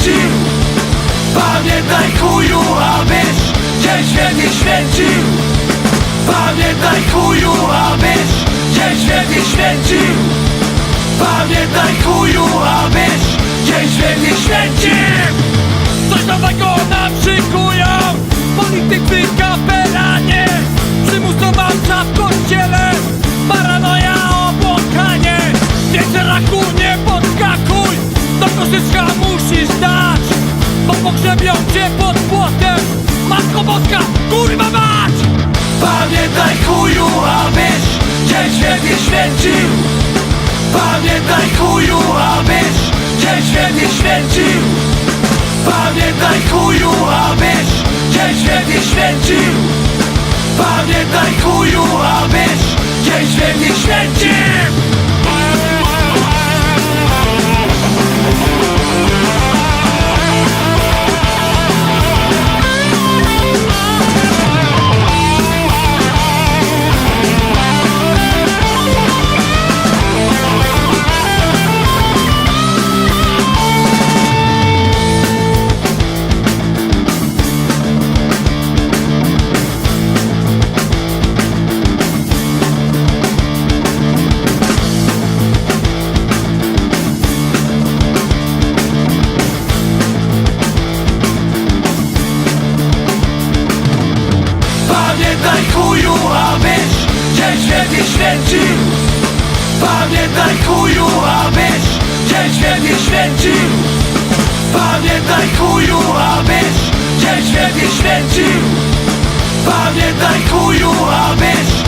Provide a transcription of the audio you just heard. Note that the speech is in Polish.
święcił Pamiętaj chuju, abyś Dzień święty święcił. Pamiętaj chuju, abyś Dzień święty święcił. Pamiętaj chuju, abyś Dzień święty święcił. Coś nowego nam szykują pogrzebią cię pod płotem. Matko Boska, kurwa mać! Pamiętaj chuju, abyś Dzień święty święcił. Pamiętaj chuju, abyś Dzień święty święcił. Pamiętaj chuju, abyś Pamiętaj chuju, abyś Dzień święty święcił Pamiętaj chuju, abyś Dzień święty święcił Pamiętaj chuju, abyś Dzień święty święcił Pamiętaj chuju, abyś